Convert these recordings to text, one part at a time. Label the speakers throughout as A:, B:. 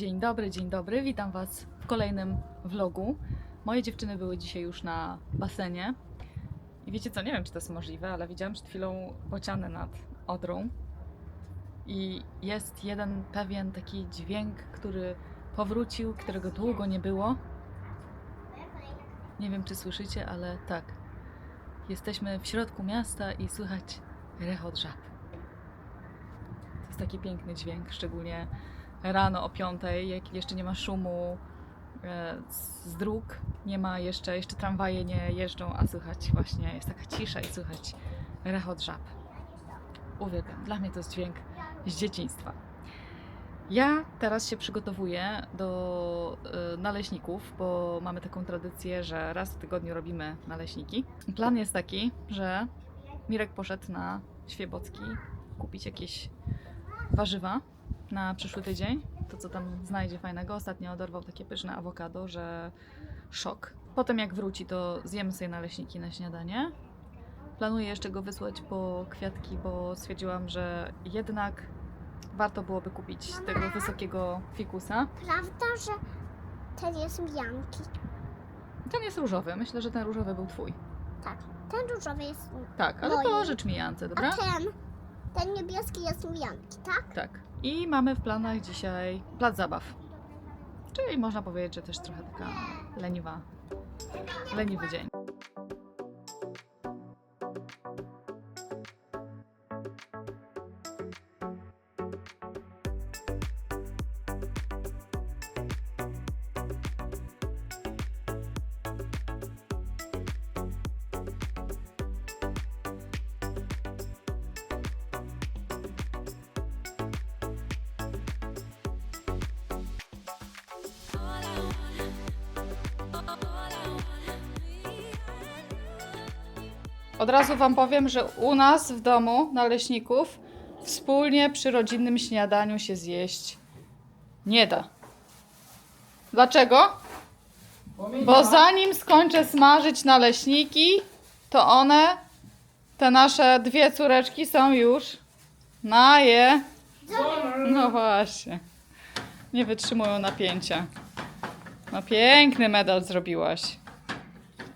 A: Dzień dobry, dzień dobry. Witam Was w kolejnym vlogu. Moje dziewczyny były dzisiaj już na basenie. I wiecie co, nie wiem czy to jest możliwe, ale widziałam przed chwilą bociany nad Odrą. I jest jeden pewien taki dźwięk, który powrócił, którego długo nie było. Nie wiem czy słyszycie, ale tak. Jesteśmy w środku miasta i słychać rechot żab. To jest taki piękny dźwięk, szczególnie rano o 5, jak jeszcze nie ma szumu e, z dróg, nie ma jeszcze, jeszcze tramwaje nie jeżdżą, a słychać właśnie, jest taka cisza i słychać rechot żab. Uwielbiam, dla mnie to jest dźwięk z dzieciństwa. Ja teraz się przygotowuję do e, naleśników, bo mamy taką tradycję, że raz w tygodniu robimy naleśniki. Plan jest taki, że Mirek poszedł na Świebocki kupić jakieś warzywa na przyszły tydzień. To, co tam znajdzie fajnego. Ostatnio dorwał takie pyszne awokado, że szok. Potem jak wróci, to zjemy sobie naleśniki na śniadanie. Planuję jeszcze go wysłać po kwiatki, bo stwierdziłam, że jednak warto byłoby kupić tego wysokiego fikusa.
B: Prawda, że ten jest mijanki?
A: Ten jest różowy. Myślę, że ten różowy był twój.
B: Tak. Ten różowy jest.
A: Tak, ale
B: Moi.
A: pożycz mi Jance, dobra?
B: A ten, ten niebieski jest mijanki, tak?
A: Tak. I mamy w planach dzisiaj plac zabaw. Czyli można powiedzieć, że też trochę taka leniwa, leniwy dzień. Od razu Wam powiem, że u nas w domu, na Leśników, wspólnie przy rodzinnym śniadaniu się zjeść nie da. Dlaczego? Bo zanim skończę smażyć naleśniki, to one, te nasze dwie córeczki są już na je. No właśnie. Nie wytrzymują napięcia. No piękny medal zrobiłaś.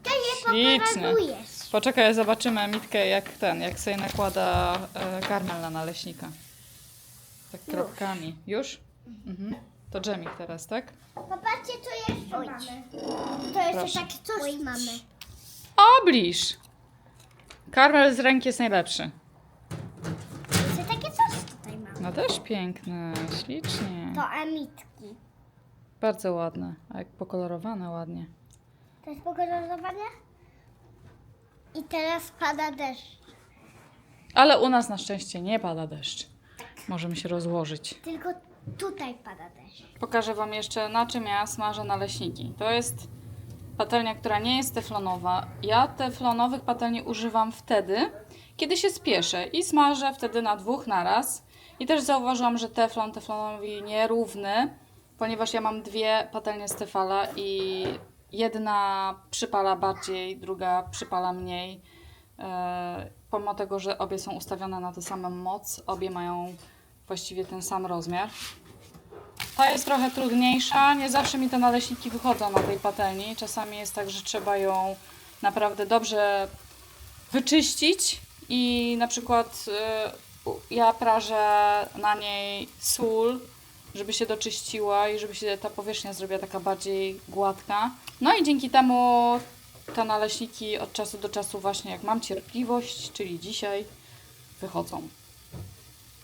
B: To nie
A: Śliczny.
B: pokazujesz.
A: Poczekaj, zobaczymy Mitkę jak ten, jak sobie nakłada e, karmel na naleśnika. Tak kropkami. Już? Mhm. To dżemik teraz, tak?
B: Popatrzcie, co jeszcze mamy. To jeszcze
A: Proszę.
B: takie coś mamy.
A: Obliż! Karmel z ręki jest najlepszy.
B: Jeszcze takie coś tutaj mamy.
A: No też piękne, ślicznie.
B: To emitki.
A: Bardzo ładne, a jak pokolorowane ładnie.
B: To jest pokolorowane? I teraz pada deszcz.
A: Ale u nas na szczęście nie pada deszcz. Możemy się rozłożyć.
B: Tylko tutaj pada deszcz.
A: Pokażę Wam jeszcze na czym ja smażę naleśniki. To jest patelnia, która nie jest teflonowa. Ja teflonowych patelni używam wtedy, kiedy się spieszę i smażę wtedy na dwóch naraz. I też zauważyłam, że teflon teflonowi nierówny, ponieważ ja mam dwie patelnie z tefala i jedna przypala bardziej, druga przypala mniej. E, pomimo tego, że obie są ustawione na tę samą moc, obie mają właściwie ten sam rozmiar. Ta jest trochę trudniejsza. Nie zawsze mi te naleśniki wychodzą na tej patelni. Czasami jest tak, że trzeba ją naprawdę dobrze wyczyścić i na przykład u- ja prażę na niej sól, żeby się doczyściła i żeby się ta powierzchnia zrobiła taka bardziej gładka. No i dzięki temu te naleśniki od czasu do czasu właśnie jak mam cierpliwość, czyli dzisiaj, wychodzą.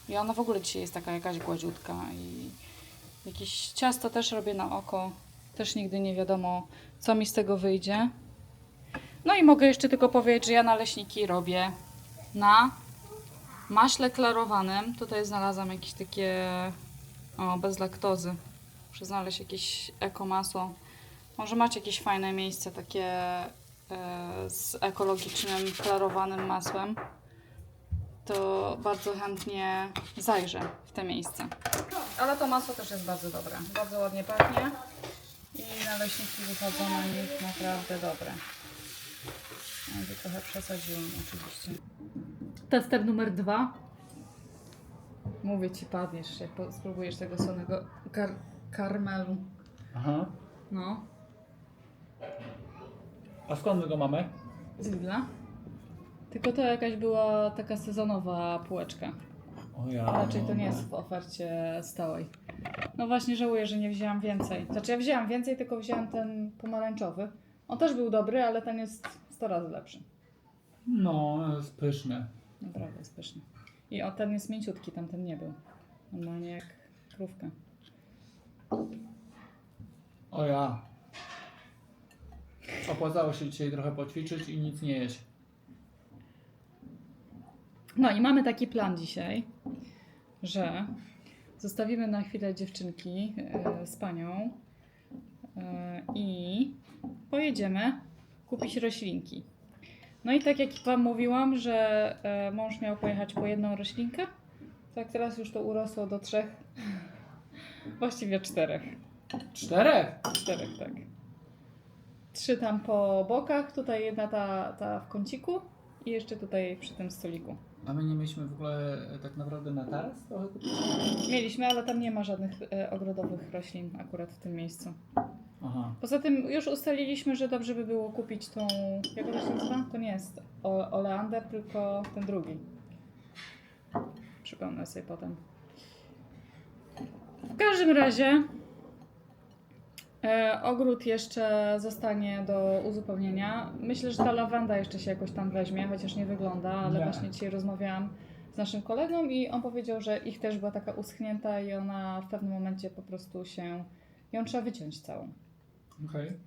A: I ona w ogóle dzisiaj jest taka jakaś gładziutka i Jakieś ciasto też robię na oko. Też nigdy nie wiadomo, co mi z tego wyjdzie. No i mogę jeszcze tylko powiedzieć, że ja naleśniki robię na maśle klarowanym. Tutaj znalazłam jakieś takie o, bez laktozy. Muszę znaleźć jakieś ekomasło. Może macie jakieś fajne miejsce takie e, z ekologicznym, klarowanym masłem. To bardzo chętnie zajrzę w te miejsce. Ale to masło też jest bardzo dobre. Bardzo ładnie pachnie. I naleśniki wychodzą na nich naprawdę dobre. Tu trochę przesadziłam oczywiście. Tester numer dwa. Mówię ci, padniesz, jak po- spróbujesz tego słonego kar- karmelu.
C: Aha.
A: No,
C: A skąd my go mamy?
A: z Lidla. Tylko to jakaś była taka sezonowa półeczka.
C: O ja.
A: Raczej to nie jest w ofercie stałej. No właśnie żałuję, że nie wzięłam więcej. Znaczy ja wzięłam więcej, tylko wzięłam ten pomarańczowy. On też był dobry, ale ten jest 100 razy lepszy.
C: No, jest pyszny.
A: Naprawdę jest pyszny. I o, ten jest mięciutki, tamten nie był. Normalnie jak krówka.
C: O ja. Opłacało się dzisiaj trochę poćwiczyć i nic nie jeść.
A: No i mamy taki plan dzisiaj, że zostawimy na chwilę dziewczynki e, z panią e, i pojedziemy kupić roślinki. No i tak jak Wam mówiłam, że e, mąż miał pojechać po jedną roślinkę, tak teraz już to urosło do trzech, właściwie czterech.
C: Czterech?
A: Czterech, tak. Trzy tam po bokach, tutaj jedna ta, ta w kąciku i jeszcze tutaj przy tym stoliku.
C: A my nie mieliśmy w ogóle e, tak naprawdę na taras trochę?
A: Mieliśmy, ale tam nie ma żadnych e, ogrodowych roślin akurat w tym miejscu.
C: Aha.
A: Poza tym już ustaliliśmy, że dobrze by było kupić tą. Jak ona się nazywa? To nie jest o- oleander, tylko ten drugi. Przypomnę sobie potem. W każdym razie e, ogród jeszcze zostanie do uzupełnienia. Myślę, że ta lawenda jeszcze się jakoś tam weźmie, chociaż nie wygląda, ale
C: Nie.
A: właśnie dzisiaj rozmawiałam z naszym kolegą i on powiedział, że ich też była taka uschnięta i ona w pewnym momencie po prostu się. ją trzeba wyciąć całą.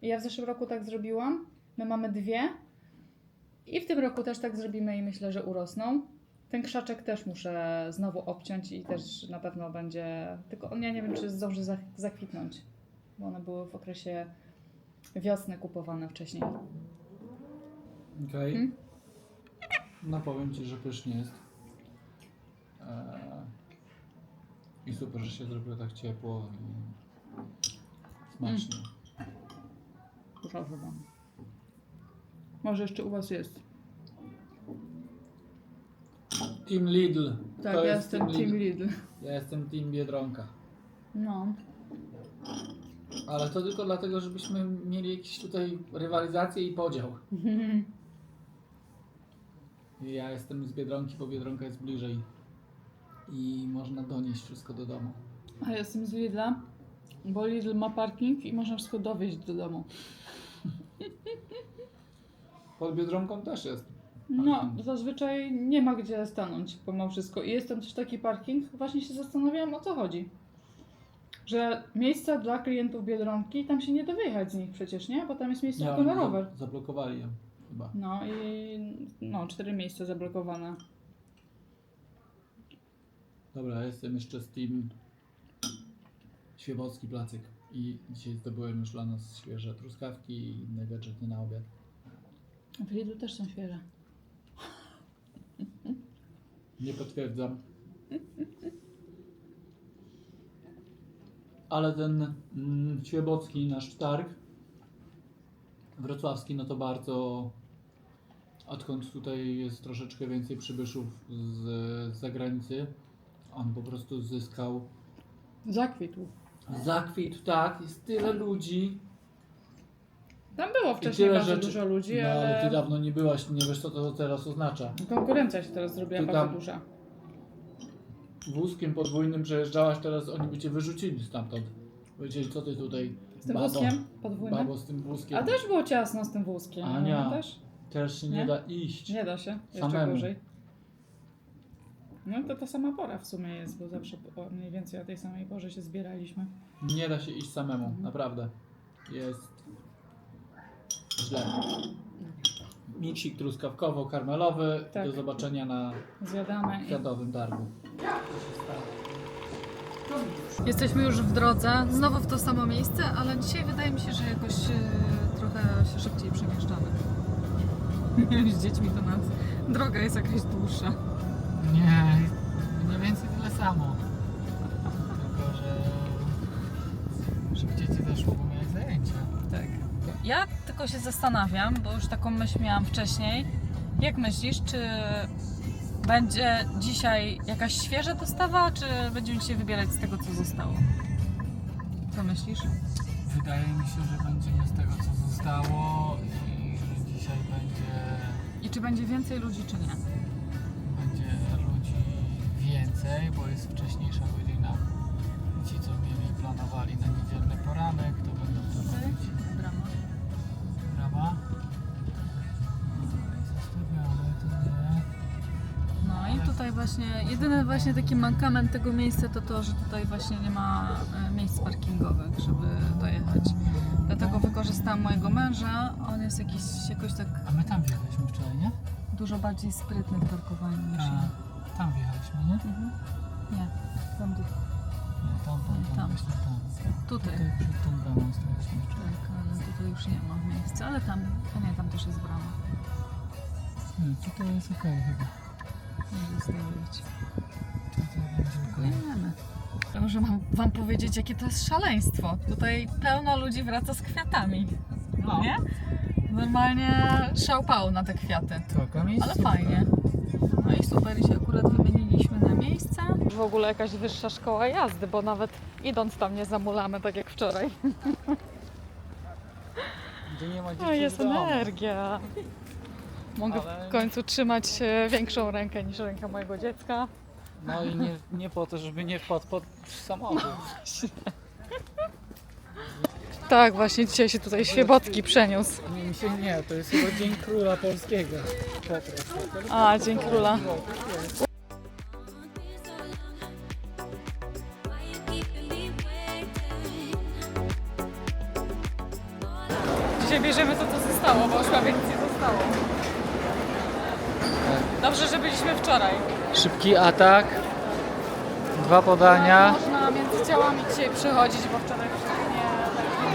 A: I Ja w zeszłym roku tak zrobiłam. My mamy dwie. I w tym roku też tak zrobimy i myślę, że urosną. Ten krzaczek też muszę znowu obciąć i też na pewno będzie. Tylko on ja nie wiem, czy zdąży zak- zakwitnąć. Bo one były w okresie wiosny kupowane wcześniej.
C: Okej.
A: Hmm?
C: No powiem Ci, że pysznie jest. Eee, I super, że się zrobiło tak ciepło i smacznie.
A: Proszę wam. Może jeszcze u Was jest.
C: Team Lidl.
A: Tak, ja
C: jest
A: jestem Team Lidl.
C: Ja jestem Team Biedronka.
A: No.
C: Ale to tylko dlatego, żebyśmy mieli jakieś tutaj rywalizację i podział. Ja jestem z Biedronki, bo Biedronka jest bliżej. I można donieść wszystko do domu.
A: A ja jestem z Lidla, bo Lidl ma parking i można wszystko dowieźć do domu.
C: Pod Biedronką też jest.
A: No, zazwyczaj nie ma gdzie stanąć pomimo wszystko. I jest tam też taki parking. Właśnie się zastanawiałam o co chodzi. Że miejsca dla klientów Biedronki, tam się nie da wyjechać z nich przecież, nie? Bo tam jest miejsce tylko na rower.
C: za- Zablokowali ją chyba.
A: No i no, cztery miejsca zablokowane.
C: Dobra, jestem jeszcze z Team Świebocki Placyk. I dzisiaj zdobyłem już dla nas świeże truskawki i inne gadżety na obiad.
A: W Lidlu też są świeże.
C: Nie potwierdzam. Ale ten mm, Świebocki, nasz targ wrocławski, no to bardzo odkąd tutaj jest troszeczkę więcej przybyszów z, z zagranicy, on po prostu zyskał
A: Zakwitł.
C: Zakwit, tak, jest tyle ludzi.
A: Tam było wcześniej
C: tyle
A: bardzo
C: rzeczy.
A: dużo ludzi,
C: No ale ty
A: ale
C: dawno nie byłaś, nie wiesz co to teraz oznacza.
A: konkurencja się teraz zrobiła
C: Ty
A: bardzo
C: tam-
A: duża.
C: Wózkiem podwójnym przejeżdżałaś, teraz oni by cię wyrzucili stamtąd. Powiedzieli, co ty tutaj,
A: Z tym
C: babo,
A: wózkiem podwójnym.
C: babo z tym wózkiem.
A: A też było ciasno z tym wózkiem.
C: Ania.
A: Pamiętasz?
C: Też się nie,
A: Nie?
C: da iść.
A: Nie da się. Jeszcze
C: Samemu.
A: gorzej. No to ta sama pora w sumie jest, bo zawsze o- mniej więcej o tej samej porze się zbieraliśmy.
C: Nie da się iść samemu,
A: Mhm.
C: naprawdę. Jest źle. Miksik truskawkowo-karmelowy.
A: Tak.
C: Do zobaczenia na
A: Zjadamy. I...
C: Targu.
A: Jesteśmy już w drodze, znowu w to samo miejsce, ale dzisiaj wydaje mi się, że jakoś e, trochę się szybciej przemieszczamy. Z dziećmi to nas droga jest jakaś dłuższa.
C: Nie, mniej więcej tyle samo. Tylko, że żeby dzieci zeszło, bo miałeś zajęcia.
A: Tak. Ja tylko się zastanawiam, bo już taką myśl miałam wcześniej. Jak myślisz, czy będzie dzisiaj jakaś świeża dostawa, czy będziemy dzisiaj wybierać z tego, co zostało? Co myślisz?
C: Wydaje mi się, że będziemy z tego co zostało i że dzisiaj będzie,
A: I czy będzie więcej ludzi, czy nie?
C: Więcej, bo jest wcześniejsza godzina. Ci co mieli planowali na niedzielny poranek, to będą to robić.
A: Brama.
C: Nie.
A: No i tutaj właśnie, jedyny właśnie taki mankament tego miejsca to to, że tutaj właśnie nie ma e, miejsc parkingowych, żeby dojechać. Dlatego wykorzystałam mojego męża, on jest jakiś, jakoś tak
C: A my tam wjechaliśmy wczoraj, nie?
A: dużo bardziej sprytny w parkowaniu niż ja.
C: A, tam wjechaliśmy, nie?
A: Mhm. Nie, tam tu,
C: Nie, tam, tam, tam,
A: Tam.
C: właśnie tam.
A: tutaj.
C: Tutaj przed tą bramą staliśmy wczoraj.
A: Tak, ale tutaj już nie ma miejsca, ale tam, a nie, tam też jest brama.
C: Nie, tutaj jest okej chyba.
A: Może zostawić.
C: Tutaj będzie okej.
A: Dziękujemy. Ja Muszę wam, powiedzieć, jakie to jest szaleństwo. Tutaj pełno ludzi wraca z kwiatami.
C: No.
A: Nie? Normalnie szałpał na te kwiaty.
C: Taka miejsce.
A: Ale fajnie. No i super, się akurat wymieniliśmy na miejsce. W ogóle jakaś wyższa szkoła jazdy, bo nawet idąc tam nie zamulamy, tak jak wczoraj.
C: Gdzie nie ma dzieci
A: O, jest
C: w domu.
A: energia. Mogę
C: Ale-
A: w końcu trzymać e, większą rękę niż ręka mojego dziecka.
C: No i nie, nie po to, żeby nie wpadł pod samochód.
A: Tak, właśnie dzisiaj się tutaj świebotki przeniósł.
C: Nie, mi się nie, to jest chyba Dzień Króla Polskiego. Po prostu.
A: A, Dzień Króla. Dzisiaj bierzemy to, co zostało, bo już chyba więcej zostało. Dobrze, że byliśmy wczoraj.
C: Szybki atak. Dwa podania.
A: Można między ciałami dzisiaj przechodzić, bo wczoraj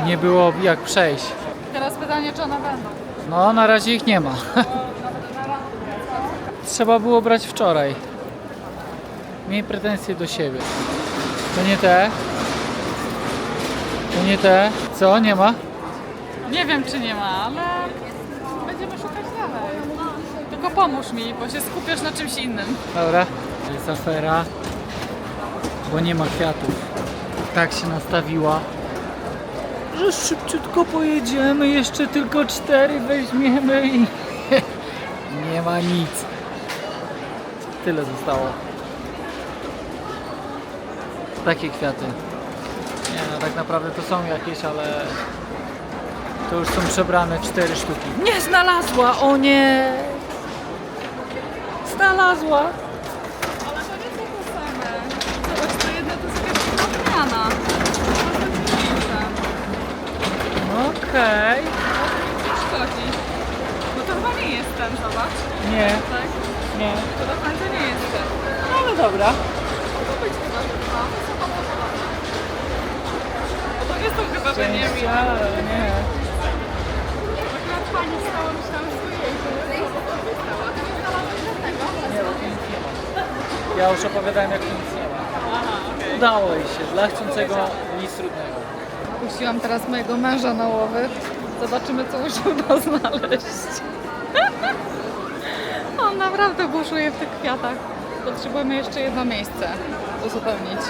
A: nie...
C: Było jak przejść.
A: Teraz pytanie, czy one będą.
C: No, na razie ich nie ma. Trzeba było brać wczoraj. Miej pretensje do siebie. To nie te. To nie te. Co? Nie ma?
A: Nie wiem, czy nie ma, ale będziemy szukać dalej. Tylko pomóż mi, bo się skupiasz na czymś innym.
C: Dobra. To jest afera. Bo nie ma kwiatów. Tak się nastawiła. Że szybciutko pojedziemy. Jeszcze tylko cztery weźmiemy i nie ma nic. Tyle zostało. Takie kwiaty. Nie no, tak naprawdę to są jakieś, ale to już są przebrane cztery sztuki. Nie znalazła, o nie! Znalazła!
A: Ale to nie są te same. Zobacz, to jedna to jest jakaś odmiana.
C: Okej.
A: Szkodzi. No to chyba nie jest ten, zobacz.
C: Nie,
A: Tak?
C: nie.
A: To do końca nie jest ten.
C: Ale dobra.
A: To być chyba chyba. To. Bo to nie chyba Benjamin.
C: Część, ale nie.
A: Akurat pani stała, myślałam, że to jej. To nie.
C: Nie, nie ma. Ja już opowiadałem jak tu nic nie ma.
A: Aha, okej.
C: Udało jej się. Dla chcącego nic trudnego.
A: Puściłam teraz mojego męża na łowy. Zobaczymy, co mu się uda znaleźć. On naprawdę buszuje w tych kwiatach. Potrzebujemy jeszcze jedno miejsce uzupełnić.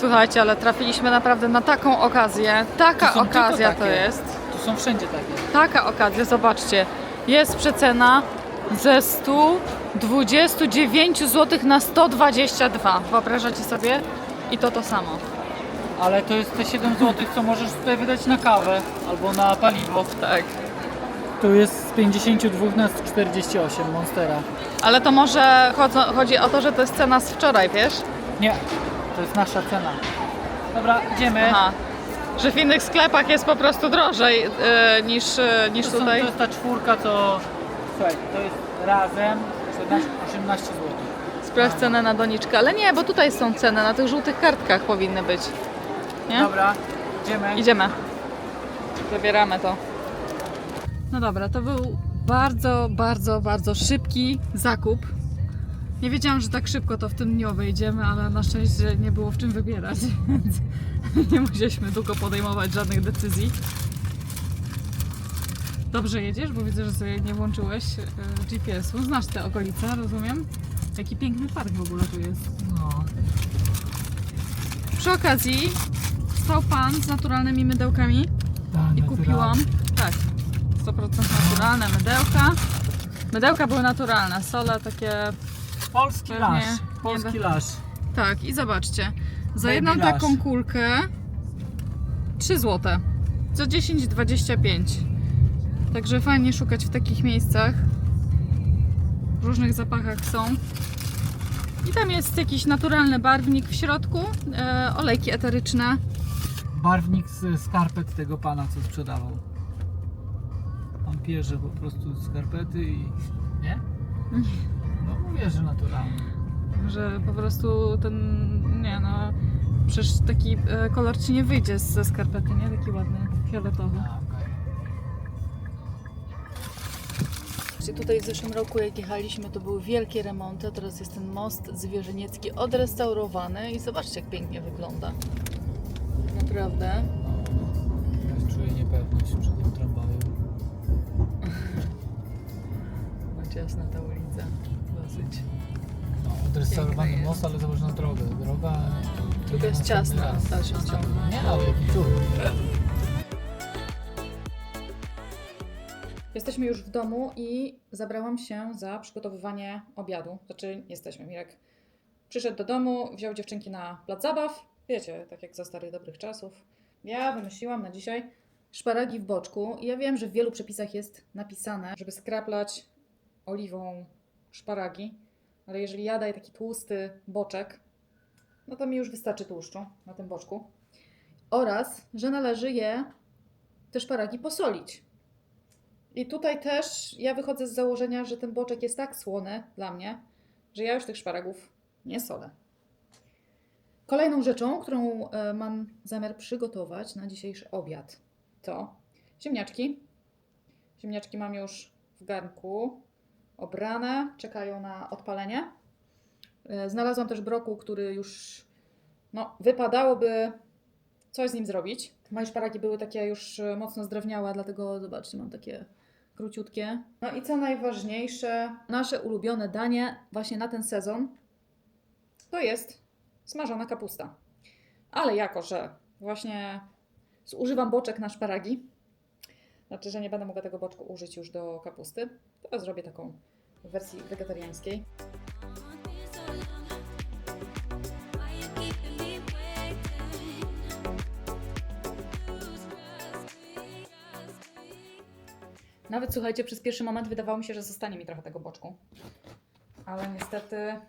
A: Słuchajcie, ale trafiliśmy naprawdę na taką okazję. Taka
C: To
A: okazja to jest.
C: Tu są wszędzie takie.
A: Taka okazja, zobaczcie. Jest przecena ze 129 zł na 122. Wyobrażacie sobie? I to to samo.
C: Ale to jest te 7 zł, co możesz tutaj wydać na kawę albo na paliwo.
A: Tak.
C: Tu jest z 52 na 48 Monstera.
A: Ale to może chodzą, chodzi o to, że to jest cena z wczoraj, wiesz?
C: Nie, to jest nasza cena. Dobra, idziemy.
A: Aha. Że w innych sklepach jest po prostu drożej yy, niż, yy, niż
C: To, są,
A: tutaj.
C: to jest ta czwórka, co... Słuchaj, to jest razem 14, 18 zł.
A: Sprawdź cenę na doniczkę. Ale nie, bo tutaj są ceny, na tych żółtych kartkach powinny być. Nie?
C: Dobra, idziemy.
A: Idziemy. Zabieramy to. No dobra, to był bardzo, bardzo, bardzo szybki zakup. Nie wiedziałam, że tak szybko to w tym dniu wejdziemy, ale na szczęście nie było w czym wybierać, więc nie musieliśmy długo podejmować żadnych decyzji. Dobrze jedziesz, bo widzę, że sobie nie włączyłeś e, GPS-u. Znasz te okolice, rozumiem? Jaki piękny park w ogóle tu jest.
C: No.
A: Przy okazji stał pan z naturalnymi mydełkami
C: Tak,
A: i kupiłam. Tak, 100% naturalne mydełka. Mydełka były naturalne, sole takie.
C: Polski
A: Pewnie nie
C: Polski lasz.
A: Tak, i zobaczcie. Za
C: Baby
A: jedną
C: lash.
A: taką kulkę 3 zł. Za 10,25. Także fajnie szukać w takich miejscach. W różnych zapachach są. I tam jest jakiś naturalny barwnik w środku, e, olejki eteryczne.
C: Barwnik z skarpet tego pana, co sprzedawał. On bierze po prostu skarpety i... Nie? No mówię, że naturalnie.
A: Że po prostu ten, nie no, przecież taki e, kolor ci nie wyjdzie ze skarpety, nie? Taki ładny, fioletowy.
C: A, okej.
A: Tutaj w zeszłym roku jak jechaliśmy to były wielkie remonty, teraz jest ten most zwierzyniecki odrestaurowany i zobaczcie jak pięknie wygląda. Naprawdę.
C: Teraz czuję niepewność przed tym tramwajem.
A: Bądź jasna ta ulica. Dosyć.
C: No, odrestaurowany most, ale zobacz na drogę. Droga...
A: Droga jest ciasna w dalszym ciągu.
C: Nie, ale cud.
A: Jesteśmy już w domu i zabrałam się za przygotowywanie obiadu. Znaczy, jesteśmy. Mirek przyszedł do domu, wziął dziewczynki na plac zabaw. Wiecie, tak jak za starych dobrych czasów. Ja wymyśliłam na dzisiaj szparagi w boczku. Ja wiem, że w wielu przepisach jest napisane, żeby skraplać oliwą szparagi. Ale jeżeli ja daję taki tłusty boczek, no to mi już wystarczy tłuszczu na tym boczku. Oraz, że należy je, te szparagi posolić. I tutaj też ja wychodzę z założenia, że ten boczek jest tak słony dla mnie, że ja już tych szparagów nie solę. Kolejną rzeczą, którą e, mam zamiar przygotować na dzisiejszy obiad, to ziemniaczki. Ziemniaczki mam już w garnku obrane, czekają na odpalenie. E, Znalazłam też brokuł, który już no, wypadałoby coś z nim zrobić. Moje szparagi były takie już e, mocno zdrewniałe, dlatego zobaczcie, mam takie króciutkie. No i co najważniejsze, nasze ulubione danie właśnie na ten sezon to jest smażona kapusta. Ale jako, że właśnie zużywam boczek na szparagi, znaczy, że nie będę mogła tego boczku użyć już do kapusty, to zrobię taką w wersji wegetariańskiej. Nawet słuchajcie, przez pierwszy moment wydawało mi się, że zostanie mi trochę tego boczku. Ale niestety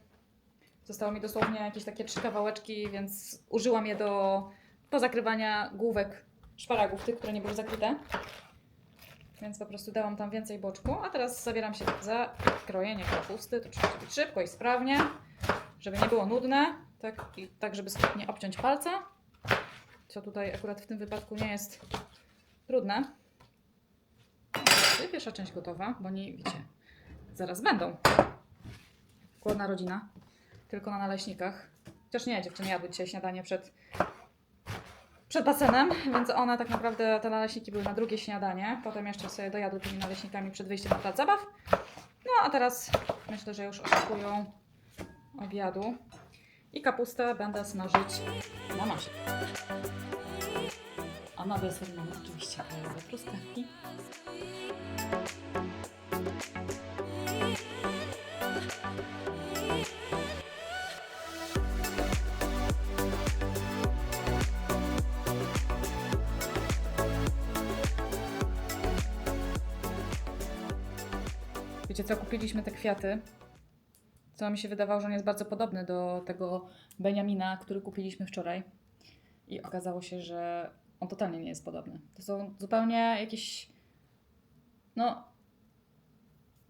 A: zostało mi dosłownie jakieś takie trzy kawałeczki, więc użyłam je do pozakrywania główek szparagów, tych, które nie były zakryte. Więc po prostu dałam tam więcej boczku, a teraz zabieram się za krojenie kapusty. To trzeba być szybko i sprawnie, żeby nie było nudne, tak, i tak żeby nie obciąć palca. Co tutaj akurat w tym wypadku nie jest trudne. Pierwsza część gotowa, bo nie wiecie, zaraz będą. Głodna rodzina, tylko na naleśnikach. Chociaż nie, dziewczyny jadły dzisiaj śniadanie przed, przed basenem, więc one tak naprawdę, te naleśniki były na drugie śniadanie. Potem jeszcze sobie dojadły tymi naleśnikami przed wyjściem na plac zabaw. No a teraz myślę, że już oczekują obiadu. I kapustę będę smażyć na masie. A na deser mamy oczywiście te truskawki. Wiecie co, kupiliśmy te kwiaty, co mi się wydawało, że on jest bardzo podobny do tego Beniamina, który kupiliśmy wczoraj. I okazało się, że on totalnie nie jest podobny. To są zupełnie jakieś. No.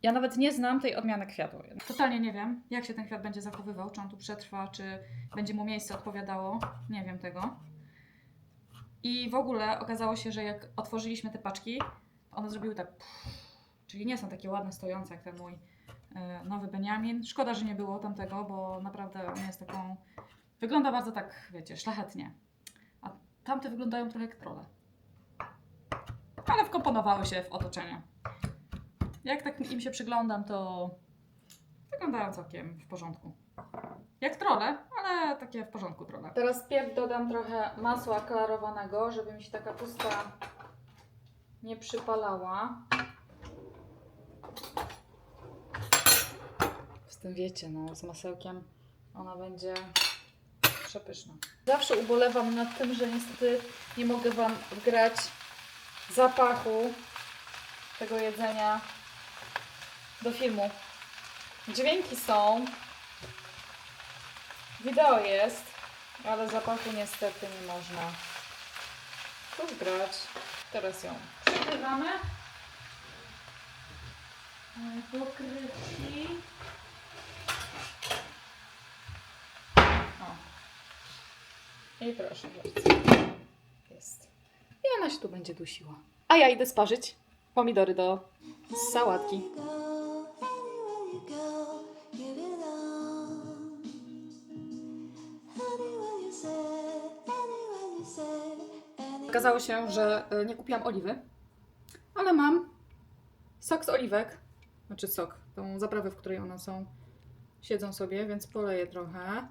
A: Ja nawet nie znam tej odmiany kwiatu. Totalnie nie wiem, jak się ten kwiat będzie zachowywał, czy on tu przetrwa, czy będzie mu miejsce odpowiadało. Nie wiem tego. I w ogóle okazało się, że jak otworzyliśmy te paczki, one zrobiły tak. Czyli nie są takie ładne, stojące jak ten mój e, nowy Beniamin. Szkoda, że nie było tamtego, bo naprawdę on jest taką. Wygląda bardzo tak, wiecie, szlachetnie. A tamte wyglądają trochę jak trole. Ale wkomponowały się w otoczenie. Jak tak im się przyglądam, to wyglądają całkiem w porządku. Jak trole, ale takie w porządku trole. Teraz pierw dodam trochę masła klarowanego, żeby mi się ta kapusta nie przypalała. Z tym wiecie, no, z masełkiem ona będzie przepyszna. Zawsze ubolewam nad tym, że niestety nie mogę Wam wgrać zapachu tego jedzenia do filmu. Dźwięki są, wideo jest, ale zapachu niestety nie można tu wgrać. Teraz ją przykrywamy. Pokrywki. I proszę bardzo. Jest. I ona się tu będzie dusiła. A ja idę sparzyć pomidory do sałatki. Okazało się, że e, nie kupiłam oliwy, ale mam sok z oliwek. Znaczy sok, tą zaprawę, w której one są. Siedzą sobie, więc poleję trochę.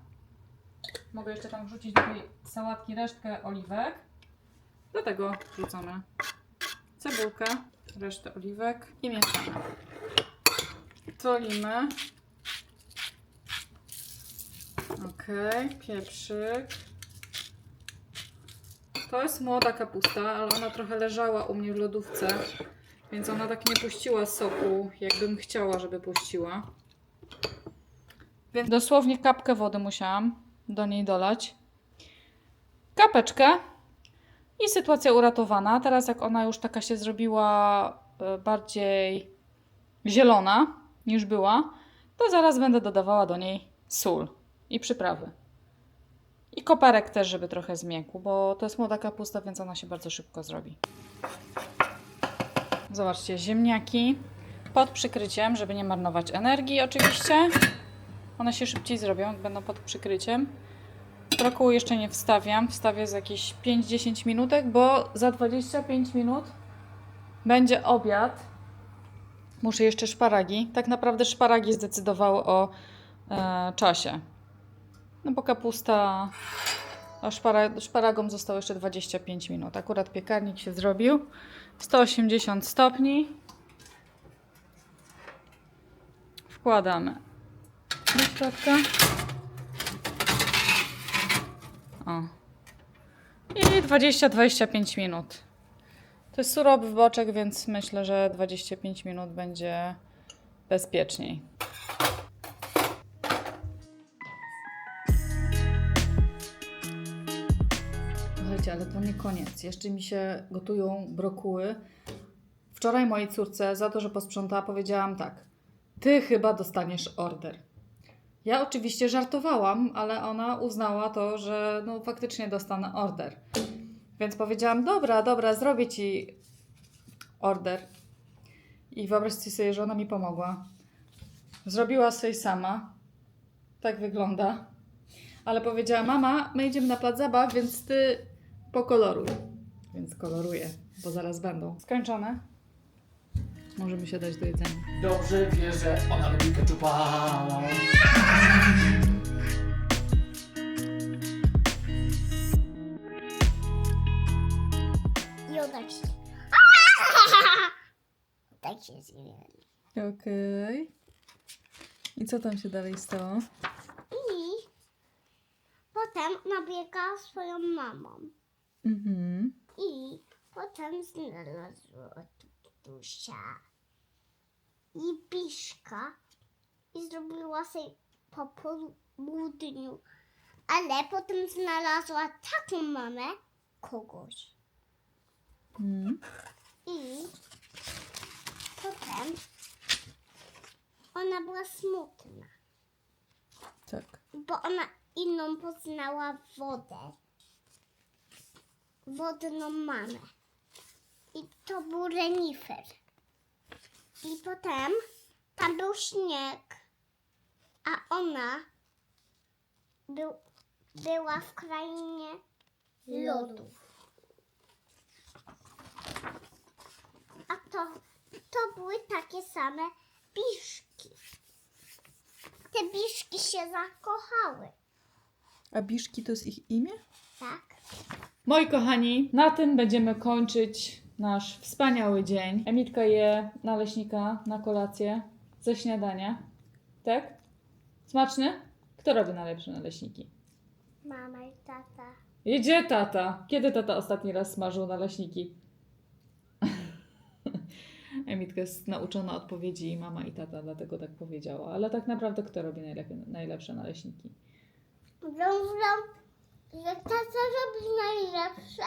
A: Mogę jeszcze tam wrzucić do tej sałatki resztkę oliwek. Do tego wrzucamy cebulkę, resztę oliwek i mieszamy. Solimy. Ok, pieprzyk. To jest młoda kapusta, ale ona trochę leżała u mnie w lodówce, więc ona tak nie puściła soku, jakbym chciała, żeby puściła. Więc dosłownie kapkę wody musiałam do niej dolać. Kapeczkę i sytuacja uratowana. Teraz jak ona już taka się zrobiła e, bardziej zielona niż była, to zaraz będę dodawała do niej sól i przyprawy. I koperek też, żeby trochę zmiękł, bo to jest młoda kapusta, więc ona się bardzo szybko zrobi. Zobaczcie, ziemniaki pod przykryciem, żeby nie marnować energii oczywiście. One się szybciej zrobią, będą pod przykryciem. Brokułu jeszcze nie wstawiam, wstawię za jakieś 5-10 minutek, bo za 25 minut będzie obiad. Muszę jeszcze szparagi. Tak naprawdę szparagi zdecydowały o e, czasie. No bo kapusta, a szpara, szparagom zostało jeszcze 25 minut. Akurat piekarnik się zrobił. 180 stopni. Wkładamy środka. O. I 20-25 minut. To jest surowy boczek, więc myślę, że 25 minut będzie bezpieczniej. Słuchajcie, ale to nie koniec. Jeszcze mi się gotują brokuły. Wczoraj mojej córce za to, że posprzątała, powiedziałam tak. Ty chyba dostaniesz order. Ja oczywiście żartowałam, ale ona uznała to, że no faktycznie dostanę order. Więc powiedziałam, dobra, dobra, zrobię ci order. I wyobraźcie sobie, że ona mi pomogła. Zrobiła sobie sama. Tak wygląda. Ale powiedziała, mama, my idziemy na plac zabaw, więc ty pokoloruj. Więc koloruję, bo zaraz będą. Skończone. Możemy się dać do jedzenia.
C: Dobrze wie, że ona lubi keczupa.
B: I się... Tak się zje.
A: Okej. I co tam się dalej stało?
B: I potem nabiega swoją mamą.
A: Mhm.
B: I potem znalazła tutusia i piszka i zrobiła sobie po południu. Ale potem znalazła taką mamę kogoś.
A: Mhm.
B: I potem ona była smutna,
A: Tak.
B: bo ona inną poznała wodę. Wodną mamę. I to był renifer. I potem tam był śnieg, a ona był, była w krainie lodów. A to, to były takie same biszki. Te biszki się się zakochały.
A: A Biszki to jest ich imię?
B: Tak?
A: Moi kochani, na tym będziemy kończyć nasz wspaniały dzień. Emitka je naleśnika na kolację ze śniadania. Tak? Smaczny? Kto robi najlepsze naleśniki?
B: Mama i tata.
A: Jedzie tata. Kiedy tata ostatni raz smażył naleśniki? Emitka jest nauczona odpowiedzi i mama i tata, dlatego tak powiedziała. Ale tak naprawdę kto robi najlepiej, najlepsze naleśniki?
B: Wiążą, że tata robi najlepsze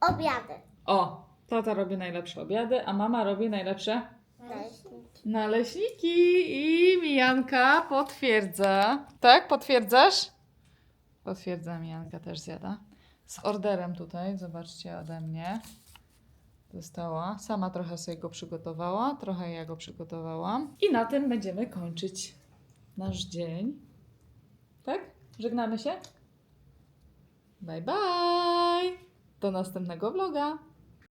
B: obiady.
A: O, tata robi najlepsze obiady, a mama robi najlepsze
B: Naleśniki.
A: Naleśniki i Mijanka potwierdza. Tak, potwierdzasz? Potwierdza, Mijanka też zjada. Z orderem tutaj, zobaczcie ode mnie. Dostała. Sama trochę sobie go przygotowała, trochę ja go przygotowałam. I na tym będziemy kończyć nasz dzień. Tak? Żegnamy się? Bye bye! Do następnego vloga.